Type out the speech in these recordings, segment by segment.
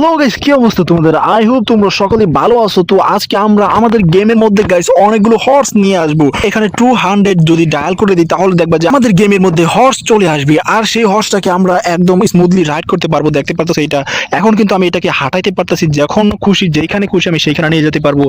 Hello guys কি অবস্থা তোমাদের? আই হোপ তোমরা সকলে ভালো আছো। তো আজকে আমরা আমাদের গেমের মধ্যে গাইস অনেকগুলো হর্স নিয়ে এখানে টু হান্ড্রেড যদি ডায়াল করে দিই, তাহলে দেখবা যে আমাদের গেমের মধ্যে হর্স চলে আসবে। আর সেই হর্সটাকে আমরা একদম স্মুথলি রাইড করতে পারব। দেখতে পারতো এটা এখন কিন্তু আমি এটাকে হাঁটাইতে পারতেছি। যখন খুশি, যেখানে খুশি আমি নিয়ে যেতে পারব।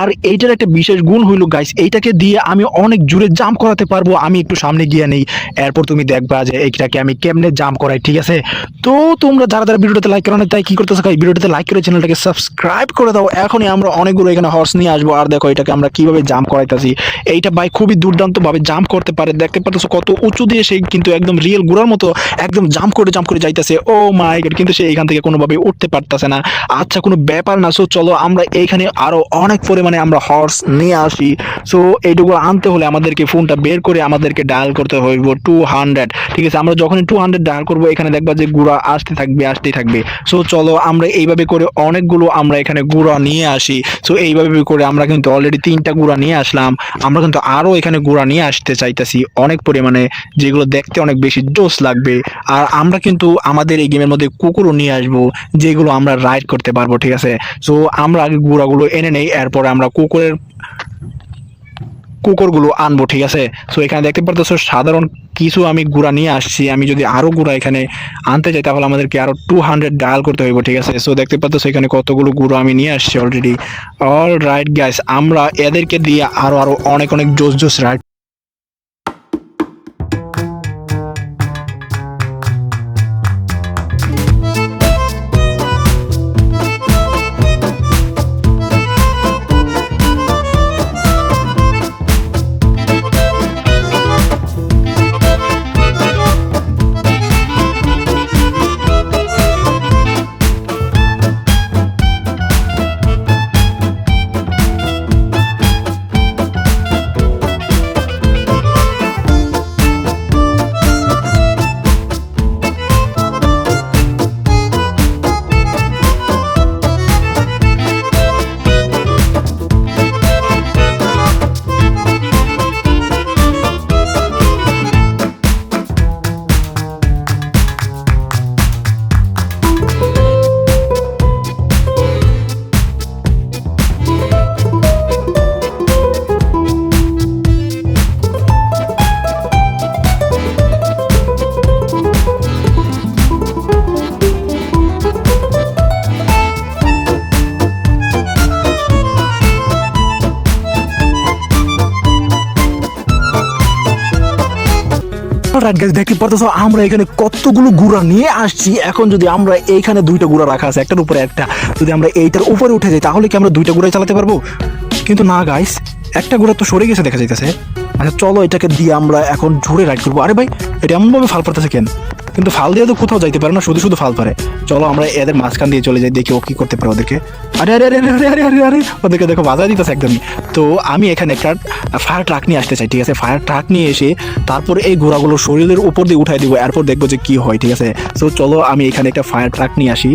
আর এইটার একটা বিশেষ গুণ হইল গাইস এইটাকে দিয়ে আমি অনেক জোরে জাম্প করাতে পারব। আমি একটু সামনে গিয়ে নেই। এরপর তুমি দেখবা যে এইটাকে আমি কেমনে জাম্প করাই, ঠিক আছে? তো তোমরা যারা যারা ভিডিওটাতে লাইক করো তাই কি করতেছো গাইস ভিডিওটাতে লাইক করে চ্যানেলটাকে সাবস্ক্রাইব করে দাও। এখনই আমরা অনেকগুলো এখানে হর্স নিয়ে আসব। আর দেখো, এটাকে আমরা কীভাবে জাম্প করাইতেছি। এইটা ভাই খুবই দুর্দান্ত ভাবে জাম্প করতে পারে। দেখতে পাচ্ছ কত উঁচু দিয়ে সে কিন্তু একদম রিয়েল গুড়ার মতো একদম জাম্প করে জাম্প করে যাইতেছে। ও মাই গড কিন্তু সে এখান থেকে কোনোভাবে উঠতে পারতেছে না। আচ্ছা কোনো ব্যাপার না। সো চলো আমরা এইখানে আরও অনেক পরিমাণে আমরা হর্স নিয়ে আসি। সো এইটুকু আনতে হলে আমাদেরকে ফোনটা বের করে আমাদেরকে ডায়াল করতে হইব টু হান্ড্রেড ঠিক আছে, আমরা যখনই টু হান্ড্রেড ডায়াল করব, এখানে দেখবা যে গুড়া আসতে থাকবে, আসতেই থাকবে। সো চলো আমরা এইভাবে করে অনেকগুলো আমরা এখানে গুঁড়া নিয়ে আসি। সো এইভাবে করে আমরা কিন্তু অলরেডি তিনটা গুঁড়া নিয়ে আসলাম। আমরা কিন্তু আরও এখানে গুঁড়া নিয়ে আসতে চাইতেছি। অনেক পরিমাণে যেগুলো দেখতে অনেক বেশি জোস লাগবে। আর আমরা কিন্তু আমাদের এই গেমের মধ্যে কুকুরও নিয়ে আসব, যেগুলো আমরা রাইড করতে পারব, ঠিক আছে? সো আমরা আগে গুঁড়াগুলো এনে নেই, এরপরে আমরা কুকুরের, কুকুরগুলো আনব, ঠিক আছে? সো এখানে দেখতে পারতেছো সাধারণ কিছু আমি গুঁড়া নিয়ে আসছি, আমি যদি আরও গুঁড়া এখানে আনতে চাই, তাহলে আমাদেরকে আরও টু হান্ড্রেড ডায়াল করতে হইব, ঠিক আছে? সো দেখতে পাচ্ছ এখানে কতগুলো গুঁড়ো আমি নিয়ে আসছি অলরেডি অল রাইট গ্যাস আমরা এদেরকে দিয়ে আরও আরও অনেক অনেক জোস জোস রাইড রাইট গাইস দেখতে পারতেছো, আমরা এখানে কতগুলো গুড়া নিয়ে আসছি। এখন যদি আমরা এইখানে দুইটা গুড়া রাখা আছে, একটার উপরে একটা। যদি আমরা এইটার উপরে উঠে যাই, তাহলে কি আমরা দুইটা গুড়াই চালাতে পারব? কিন্তু না গাইস একটা গুড়া তো সরে গেছে, দেখা যাইতেছে। আচ্ছা চলো এটাকে দিয়ে আমরা এখন ঝুড়ে রাইড করব। আরে ভাই, এটা এমনভাবে ফাল পড়তেছে কেন? কিন্তু ফাল দিয়ে তো কোথাও যাইতে পারে না, শুধু শুধু ফাল পারে। চলো আমরা এদের মাঝখান দিয়ে চলে যাই, দেখি ও কি করতে পারে ওদেরকে। আরে আরে আরে আরে আরে আরে ওদেরকে দেখো, বাজায় দিতেছে একদমই। তো আমি এখানে একটা ফায়ার ট্রাক নিয়ে আসতে চাই, ঠিক আছে? ফায়ার ট্রাক নিয়ে এসে তারপরে এই ঘোড়াগুলো শরীরের উপর দিয়ে উঠাই দিব, এরপর দেখব যে কি হয়, ঠিক আছে? তো চলো আমি এখানে একটা ফায়ার ট্রাক নিয়ে আসি।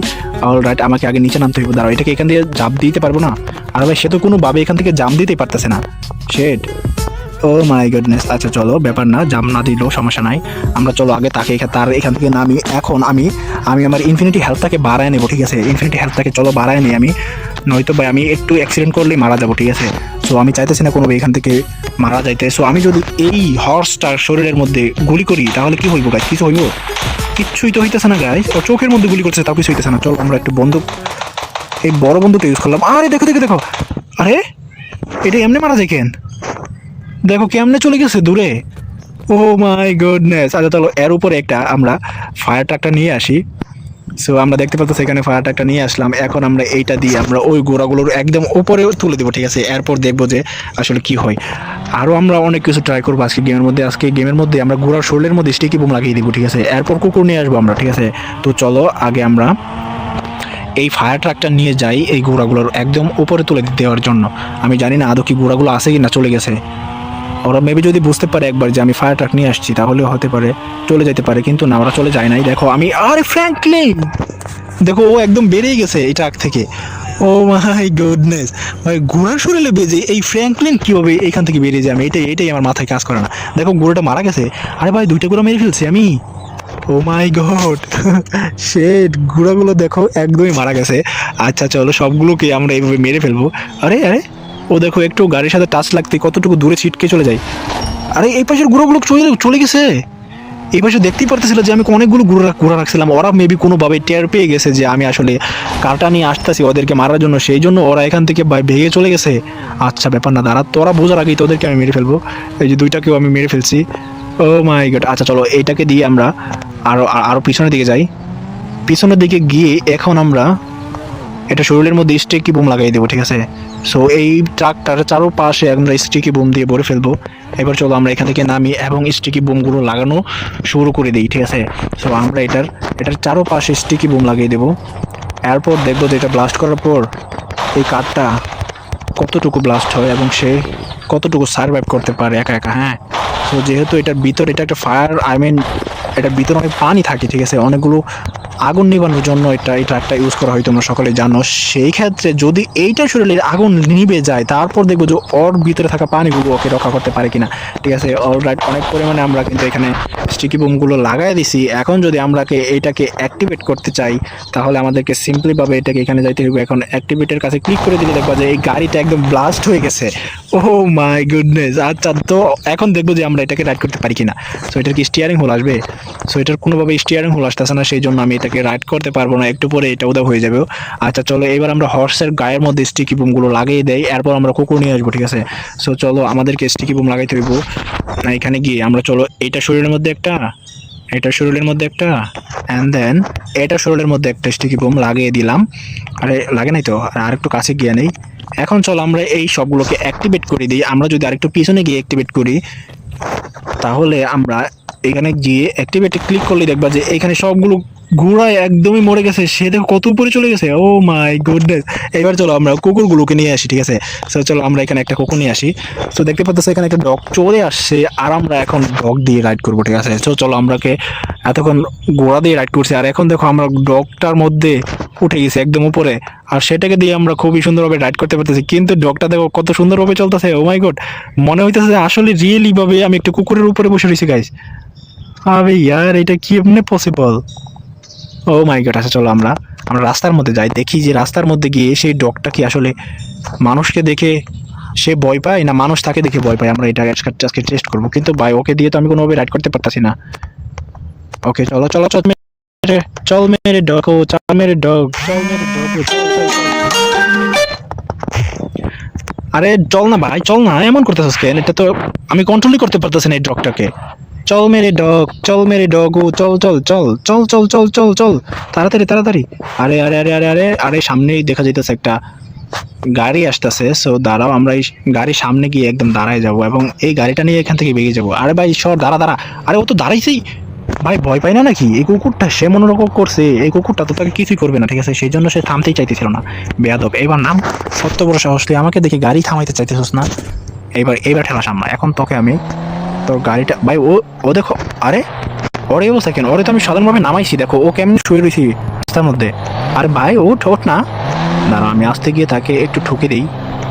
অল রাইট আমাকে আগে নিচে নামতে হইব, দাঁড়াও, এটাকে এখান দিয়ে জাপ দিতে পারব না? আর ভাই, সে তো কোনোভাবে এখান থেকে জাম দিতেই পারতেছে না। শেড ও মাই গুডনেস আচ্ছা চলো, ব্যাপার না, জাম না দিলেও সমস্যা নাই। আমরা চলো আগে তাকে তার এখান থেকে নামি। এখন আমি আমি আমার ইনফিনিটি হেলথটাকে বাড়ায় নেব, ঠিক আছে? ইনফিনিটি হেলথটাকে চলো বাড়ায় নিই আমি। নয়তো ভাই আমি একটু অ্যাক্সিডেন্ট করলেই মারা যাব, ঠিক আছে? সো আমি চাইতেছি না কোনো এখান থেকে মারা যাইতে। সো আমি যদি এই হর্সটার শরীরের মধ্যে গুলি করি, তাহলে কি হইব গাছ কিছু হইব? কিচ্ছুই তো হইতেছে না গাছ ও চোখের মধ্যে গুলি করছে, তাও কিছু হইতেছে না। চলো, আমরা একটু বন্দুক এই বড় বন্দুকটা ইউজ করলাম। আরে, দেখো দেখো দেখো। আরে, এটা এমনি মারা যায় কেন? দেখো কেমনে চলে গেছে দূরে? ও মাই গুডনেস আচ্ছা চলো, এর উপরে একটা আমরা ফায়ার ট্রাকটা নিয়ে আসি। সো আমরা দেখতে পাচ্ছি সেখানে ফায়ার ট্রাকটা নিয়ে আসলাম। এখন আমরা এইটা দিয়ে আমরা ওই গোড়াগুলোর একদম উপরে তুলে দেবো, ঠিক আছে? এরপর দেখব যে আসলে কি হয়। আরও আমরা অনেক কিছু ট্রাই করব আজকে গেমের মধ্যে। আজকে গেমের মধ্যে আমরা ঘোড়ার শরীরের মধ্যে স্টিকি বোম লাগিয়ে দিব, ঠিক আছে? এরপর কুকুর নিয়ে আসব আমরা, ঠিক আছে? তো চলো, আগে আমরা এই ফায়ার ট্রাকটা নিয়ে যাই এই ঘোড়াগুলোর একদম উপরে তুলে দেওয়ার জন্য। আমি জানি না আদৌ কি ঘোড়াগুলো আছে কি না চলে গেছে। ওরা মেবি যদি বুঝতে পারে একবার যে আমি ফায়ার ট্রাক নিয়ে আসছি তাহলে হতে পারে, চলে যেতে পারে, কিন্তু না, ওরা চলে যায় নাই। দেখো, আমি, আরে ফ্র্যাঙ্কলিন দেখো, ও একদম বেড়েই গেছে এই ট্রাক থেকে। ও মাই গুডনেস ভাই, ঘোড়ার শরীরে বেজে এই ফ্র্যাঙ্কলিন কীভাবে এখান থেকে বেরিয়ে যায়? আমি, এটাই এটাই আমার মাথায় কাজ করে না। দেখো, ঘোড়াটা মারা গেছে। আরে ভাই, দুইটা ঘোড়া মেরে ফেলছি আমি। ও মাই গড সে গুড়াগুলো দেখো একদমই মারা গেছে। আচ্ছা চলো, সবগুলোকে আমরা এইভাবে মেরে ফেলব। আরে আরে! ও দেখো, একটু গাড়ির সাথে টাচ লাগতে কতটুকু দূরে ছিটকে চলে যায়। আরে, এই পাশের গুঁড়োগুলো চলে চলে গেছে। এই পাশে দেখতেই পারতেছিল যে আমি অনেকগুলো গুঁড়া গুঁড়া রাখছিলাম। ওরা মেবি কোনোভাবে টের পেয়ে গেছে যে আমি আসলে কাটা নিয়ে আসতেছি ওদেরকে মারার জন্য। সেই জন্য ওরা এখান থেকে ভেঙে চলে গেছে। আচ্ছা ব্যাপার না, দাঁড়া, তোরা বোঝার আগেই তোদেরকে আমি মেরে ফেলব। এই যে দুইটাকেও আমি মেরে ফেলছি। ও মাই গড আচ্ছা চলো এইটাকে দিয়ে আমরা আরও আরও পিছনের দিকে যাই। পিছনের দিকে গিয়ে এখন আমরা এটা শরীরের মধ্যে স্টিকি বুম লাগাই দেবো, ঠিক আছে? সো এই ট্রাকটার চারোপাশে আমরা স্টিকি বুম দিয়ে ভরে ফেলব। এবার চলো আমরা এখান থেকে নামি এবং স্টিকি বুমগুলো লাগানো শুরু করে দিই, ঠিক আছে? সো আমরা এটার এটার চারোপাশে স্টিকি বুম লাগিয়ে দেবো। এরপর দেখব যে এটা ব্লাস্ট করার পর এই কাঠটা কতটুকু ব্লাস্ট হয় এবং সে কতটুকু সার্ভাইভ করতে পারে একা একা হ্যাঁ? সো যেহেতু এটার ভিতরে, এটা একটা ফায়ার আই মিন এটার ভিতরে অনেক পানি থাকে, ঠিক আছে? অনেকগুলো আগুন নিবানোর জন্য এটা এই ট্রাকটা ইউজ করা হয়, তোমরা সকলে জানো। সেই ক্ষেত্রে যদি এইটা শরীরে আগুন নিবে যায়, তারপর দেখব যে ওর ভিতরে থাকা পানিগুলো ওকে রক্ষা করতে পারে কিনা। ঠিক আছে? অলরাইট অনেক পরিমাণে আমরা কিন্তু এখানে স্টিকি বোমগুলো লাগাই দিছি, এখন যদি আমরাকে এইটাকে অ্যাক্টিভেট করতে চাই, তাহলে আমাদেরকে সিম্পলিভাবে এটাকে এখানে যাইতে হবে এখন অ্যাক্টিভেটের কাছে ক্লিক করে দিলে দেখবা যে এই গাড়িটা একদম ব্লাস্ট হয়ে গেছে। ও মাই গুডনেস আচ্ছা তো এখন দেখব যে আমরা এটাকে রাইড করতে পারি কিনা। সো এটার কি স্টিয়ারিং হোল আসবে? সো এটার কোনোভাবে স্টিয়ারিং হোল আসতেছে না, সেই জন্য আমি এটাকে রাইড করতে পারব না। একটু পরে এটা উদা হয়ে যাবে। আচ্ছা চলো, এবার আমরা হর্সের গায়ের মধ্যে স্টিকি বুমগুলো লাগিয়ে দেই। এরপর আমরা কুকুর নিয়ে আসব, ঠিক আছে? সো চলো, আমাদেরকে স্টিকি বুম লাগাইতে হইব। না, এখানে গিয়ে আমরা চলো এটা শরীরের মধ্যে একটা, এটা শরীরের মধ্যে একটা অ্যান্ড দেন এটা শরীরের মধ্যে একটা স্টিকি বোম লাগিয়ে দিলাম। আরে, লাগে নাই তো, আর একটু কাছে গিয়ে নেই। এখন চলো, আমরা এই সবগুলোকে অ্যাক্টিভেট করে দিই। আমরা যদি আরেকটু পিছনে গিয়ে অ্যাক্টিভেট করি, তাহলে আমরা এখানে গিয়ে অ্যাক্টিভেটে ক্লিক করলে দেখবা যে এখানে সবগুলো ঘোড়ায় একদমই মরে গেছে। সে দেখো কত উপরে চলে গেছে। ও মাই গুডনেস এবার চলো আমরা কুকুরগুলোকে নিয়ে আসি, ঠিক আছে? সো চলো আমরা এখানে একটা কুকুর নিয়ে আসি। তো দেখতে পাচ্ছ এখানে একটা ডগ চলে আসছে আর আমরা এখন ডগ দিয়ে রাইড করব, ঠিক আছে? তো চলো আমরাকে এতক্ষণ ঘোড়া দিয়ে রাইড করছি। আর এখন দেখো আমরা ডগটার মধ্যে উঠে গেছি একদম উপরে। আর সেটাকে দিয়ে আমরা খুবই সুন্দরভাবে রাইড করতে পারতেছি। কিন্তু ডগটা দেখো কত সুন্দরভাবে চলতেছে। ও মাই গড মনে হইতেছে যে আসলে রিয়েলিভাবে আমি একটা কুকুরের উপরে বসে রয়েছি গাইস আবে ইয়ার, এটা কি এমনি পসিবল ও মাই গড আচ্ছা চলো আমরা আমরা রাস্তার মধ্যে যাই, দেখি যে রাস্তার মধ্যে গিয়ে সেই ডগটা কি আসলে মানুষকে দেখে সে ভয় পায়, না মানুষ তাকে দেখে ভয় পায়? আমরা এটা আজকে টেস্ট করব, কিন্তু ভাই, ওকে দিয়ে তো আমি কোনোভাবে রাইড করতে পারতাছি না। ওকে চলো চলো, চল মেরে চল মেরে ডগ ও, চল মেরে ডগ চল মেরে ডগ। আরে, চল না ভাই, চল না, এমন করতেছিস কেন? এটা তো আমি কন্ট্রোলই করতে পারতেছি না এই ডগটাকে চল মেরে ডগ, চল মেরে ডগ, ও চল চল চল চল চল চল চল চল। তাড়াতাড়ি তাড়াতাড়ি। আরে আরে আরে আরে আরে আরে, সামনেই দেখা যাইতেছে একটা গাড়ি আসতেছে। সো দাঁড়াও, আমরা এই গাড়ির সামনে গিয়ে একদম দাঁড়ায় যাব এবং এই গাড়িটা নিয়ে এখান থেকে বেরিয়ে যাব। আরে ভাই, সর, দাঁড়া দাঁড়া। আরে, ও তো দাঁড়াইছেই। ভাই ভয় পাই না নাকি? এই কুকুরটা, সে মনোরকম করছে। এই কুকুরটা তো তাকে কিছুই করবে না, ঠিক আছে? সেই জন্য সে থামতেই চাইতেছিল না। বেয়াদব। এবার নাম, সত্য বড় সাহস তুই আমাকে দেখে গাড়ি থামাইতে চাইতেছিস না? এইবার এইবার ঠেলা সামনা এখন তোকে আমি তোর গাড়িটা, ভাই, ও ও দেখো, আরে, ওরে ও সেকেন্ড ওরে তো আমি সাধারণভাবে নামাইছি, দেখো, ও কেমন শুয়ে রয়েছি রাস্তার মধ্যে। আরে ভাই, ওঠ ওঠ না। দাঁড়া আমি আসতে গিয়ে তাকে একটু ঠুকে দিই।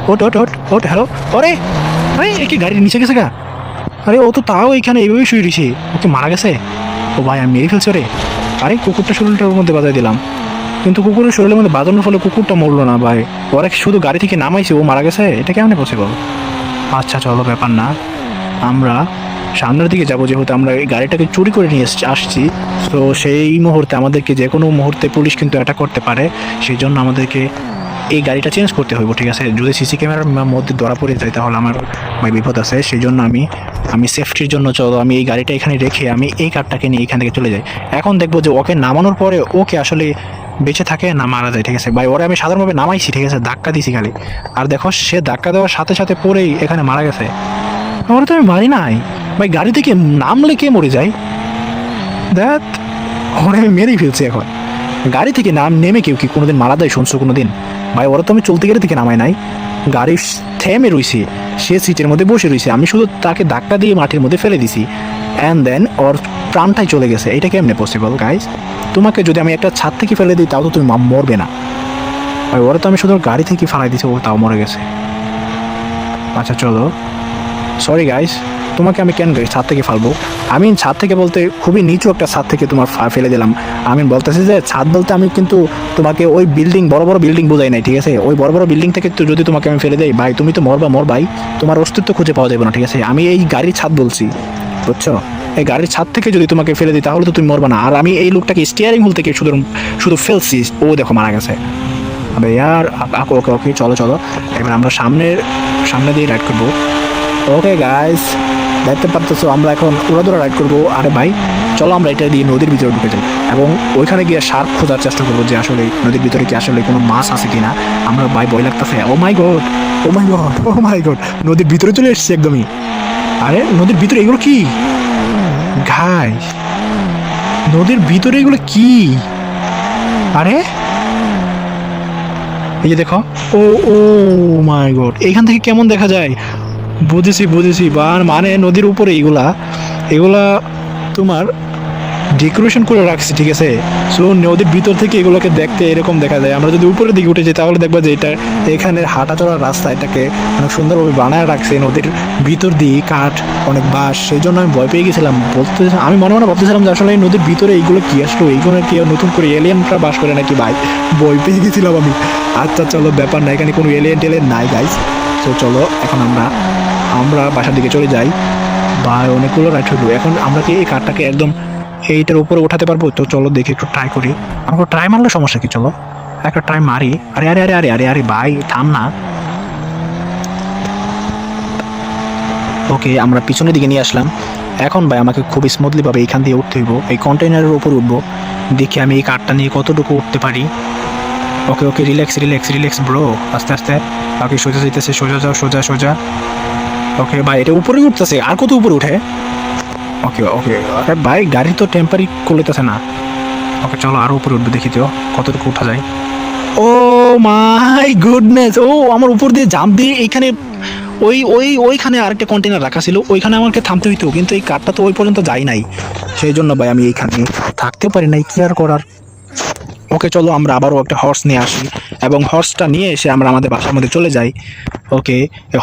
ওট ওট ওট ওট হ্যালো ওরে আরে কি গাড়ির নিচে গেছে গা? আরে, ও তো তাও এখানে এইভাবে শুয়ে রয়েছে। ও কি মারা গেছে? ও ভাই, আমি মেরে ফেলছি, ওরে। আরে, কুকুরটা শরীরটার মধ্যে বাজাই দিলাম। কিন্তু কুকুরের শরীরের মধ্যে বাজানোর ফলে কুকুরটা মরলো না ভাই। ওরা শুধু গাড়ি থেকে নামাইছে, ও মারা গেছে? এটা কেমন পসিবল আচ্ছা চলো, ব্যাপার না। আমরা সামনের দিকে যাব, যেহেতু আমরা এই গাড়িটাকে চুরি করে নিয়ে আসছি। তো সেই মুহূর্তে আমাদেরকে যে কোনো মুহূর্তে পুলিশ কিন্তু অ্যাটাক করতে পারে। সেই জন্য আমাদেরকে এই গাড়িটা চেঞ্জ করতে হইব, ঠিক আছে? যদি সিসি ক্যামেরার মধ্যে ধরা পড়ে যায়, তাহলে আমার ভাই বিপদ আছে। সেই জন্য আমি আমি সেফটির জন্য চলো, আমি এই গাড়িটা এখানে রেখে আমি এই কারটাকে নিয়ে এখান থেকে চলে যাই। এখন দেখব যে ওকে নামানোর পরে ওকে আসলে বেঁচে থাকে না মারা যায়, ঠিক আছে? ভাই, ওরে আমি সাধারণভাবে নামাইছি, ঠিক আছে? ধাক্কা দিছি খালি। আর দেখো, সে ধাক্কা দেওয়ার সাথে সাথে পরেই এখানে মারা গেছে। ওরা তো আমি মারি নাই। ভাই, গাড়ি থেকে নামলে কে মরে যায়? দেখ, ওরে আমি মেরেই ফেলছি এখন। গাড়ি থেকে নাম নেমে কেউ কি কোনোদিন মারা দেয় শুনছো কোনো দিন ভাই, ওরা তো আমি চলতে গেলে থেকে নামাই নাই। গাড়ি থেমে রইছে, সে সিটের মধ্যে বসে রইছে। আমি শুধু তাকে ধাক্কা দিয়ে মাঠের মধ্যে ফেলে দিছি। অ্যান্ড দেন ওর প্রাণটাই চলে গেছে। এটা কেমনে পসিবল গাইজ তোমাকে যদি আমি একটা ছাদ থেকে ফেলে দিই, তাও তো তুমি মরবে না। ভাই, ওরা তো আমি শুধু গাড়ি থেকে ফেলাই দিছি, ও তাও মরে গেছে। আচ্ছা চলো। সরি গাইস তোমাকে আমি কেন ছাদ থেকে ফালবো? আমি ছাদ থেকে বলতে খুবই নিচু একটা ছাদ থেকে তোমার ফেলে দিলাম। আমি বলতেছি যে ছাদ বলতে আমি কিন্তু তোমাকে ওই বিল্ডিং বড় বড় বিল্ডিং বোঝাই নাই, ঠিক আছে? ওই বড় বড় বিল্ডিং থেকে যদি তোমাকে আমি ফেলে দেই, ভাই, তুমি তো মরবা মর ভাই তোমার অস্তিত্ব খুঁজে পাওয়া যাবে না, ঠিক আছে? আমি এই গাড়ির ছাদ বলছি, বুঝছ? এই গাড়ির ছাদ থেকে যদি তোমাকে ফেলে দিই, তাহলে তো তুমি মরবা না। আর আমি এই লোকটাকে স্টিয়ারিং হুল থেকে শুধু শুধু ফেলছি। ও দেখো মারা গেছে। আবে ইয়ার ওকে ওকে, চলো চলো। এবার আমরা সামনে সামনে দিয়ে রাইড করব। ওকে গাইস দেখতে পারতেছো, আমরা এখন উড়াদুরা রাইড করব। আরে ভাই, চলো আমরা এটা দিয়ে নদীর ভিতরে ঢুকে যাই। এবং ওইখানে গিয়ে শার্ক খোঁজার চেষ্টা করব যে আসলে নদীর ভিতরে কি আসলে কোনো মাছ আছে কিনা। আমরা ভাই ভয় লাগতেছে ও my god oh my god oh my god নদীর ভিতরে চলে এসেছি একদমই। আরে, নদীর ভিতরে এগুলো কি? ঘাই নদীর ভিতরে এগুলো কি? আরে? এই যে দেখো, ও ও মাই গড এইখান থেকে কেমন দেখা যায়? বুঝেছি বুঝেছি। বার মানে নদীর উপরে এগুলা এগুলা তোমার ডেকোরেশন করে রাখছি, ঠিক আছে? সো নদীর ভিতর থেকে এগুলোকে দেখতে এরকম দেখা যায়। আমরা যদি উপরের দিকে উঠে যাই, তাহলে দেখব যে এটা এখানে হাঁটা চলার রাস্তা, এটাকে অনেক সুন্দরভাবে বানায় রাখছে। নদীর ভিতর দিয়ে কাঠ, অনেক বাঁশ, সেই জন্য আমি ভয় পেয়ে গেছিলাম। বলতে আমি মনে মনে ভাবতেছিলাম যে আসলে এই নদীর ভিতরে এইগুলো কি আসলো? এইগুলো কি নতুন করে এলিয়েনরা বাস করে নাকি? ভাই, ভয় পেয়ে গেছিলাম আমি। আচ্ছা চলো, ব্যাপার না এখানে কোনো এলিয়েন টেলিয়েন নাই গাইস তো চলো, এখন আমরা আমরা বাসার দিকে চলে যাই। বা অনেকগুলো রাইড হইল এখন আমরা কি এই কারটাকে একদম এইটার উপরে উঠাতে পারব? তো চলো দেখি, একটু ট্রাই করি। আমাকে ট্রাই মারলে সমস্যা কি? চলো, একটা ট্রাই মারি। আরে আরে আরে আরে আরে আরে, ভাই, থাম না। ওকে, আমরা পিছনের দিকে নিয়ে আসলাম। এখন ভাই, আমাকে খুব স্মুথলি ভাবে এইখান দিয়ে উঠতে হইব। এই কন্টেনারের উপর উঠবো। দেখি আমি এই কারটা নিয়ে কতটুকু উঠতে পারি। Okay okay relax relax relax bro আস্তে আস্তে। ওকে সোজা যেতেছে সোজা যাও, সোজা সোজা। ওকে ভাই, এটা উপরে উঠতেছে। আর কত উপরে উঠে? ওকে ওকে আরে ভাই, গাড়ি তো টেম্পারি করলেতেছে না। ওকে চলো আরও উপরে উঠবে, দেখি তো কতটুকু উঠা যায়। ও মাই গুডনেস ও, আমার উপর দিয়ে জাম্প দিয়ে এইখানে ওই ওই, ওইখানে আরেকটা কন্টেনার রাখা ছিল। ওইখানে আমাকে থামতে হইতো, কিন্তু এই কারটা তো ওই পর্যন্ত যাই নাই। সেই জন্য ভাই, আমি এইখানে থাকতে পারি নাই, কি আর করার? ওকে চলো আমরা আবারও একটা হর্স নিয়ে আসি। এবং হর্সটা নিয়ে এসে আমরা আমাদের বাসার মধ্যে চলে যাই। ওকে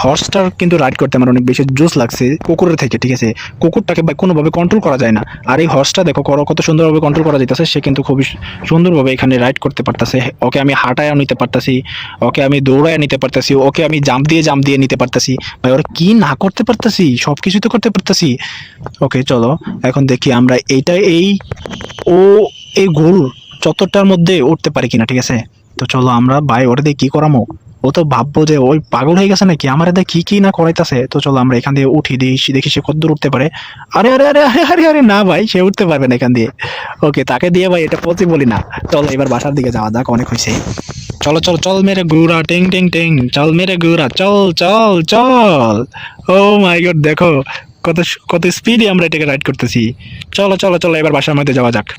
হর্সটার কিন্তু রাইড করতে আমার অনেক বেশি জোস লাগছে কুকুরের থেকে, ঠিক আছে? কুকুরটাকে কোনোভাবে কন্ট্রোল করা যায় না। আর এই হর্সটা দেখো, করো, কত সুন্দরভাবে কন্ট্রোল করা যাইতেছে, সে কিন্তু খুবই সুন্দরভাবে এখানে রাইড করতে পারতেছে। ওকে আমি হাঁটায় নিতে পারতেছি, ওকে আমি দৌড়ায় নিতে পারতেছি, ওকে আমি জাম্প দিয়ে জাম্প দিয়ে নিতে পারতেছি। ভাই, ওরা কি না করতে পারতেছি? সব কিছুই তো করতে পারতেছি। ওকে, চলো, এখন দেখি আমরা এইটা এই, ও, এই গোল চত্বরটার মধ্যে উঠতে পারি কিনা, ঠিক আছে? তো চলো আমরা ভাই ওটা দিয়ে কি করামো? ও তো ভাববো যে ওই পাগল হয়ে গেছে নাকি? আমার এদের কি কি না করাইতেছে? তো চলো আমরা এখান দিয়ে উঠি দিই দেখি সে কত দূর উঠতে পারে। আরে আরে আরে আরে আরে আরে, না ভাই, সে উঠতে পারবে না এখান দিয়ে। ওকে, তাকে দিয়ে ভাই, এটা পচি বলি না। চলো এবার বাসার দিকে যাওয়া যাক, অনেক হয়েছে। চলো চলো, চল মেরে গুড়া, টিং, টেং, টিং। চল মেরে গুড়া, চল চল চল। ও মাই গড দেখো, কত কত স্পিডে আমরা এটাকে রাইড করতেছি। চলো চলো চলো, এবার বাসার মধ্যে যাওয়া যাক।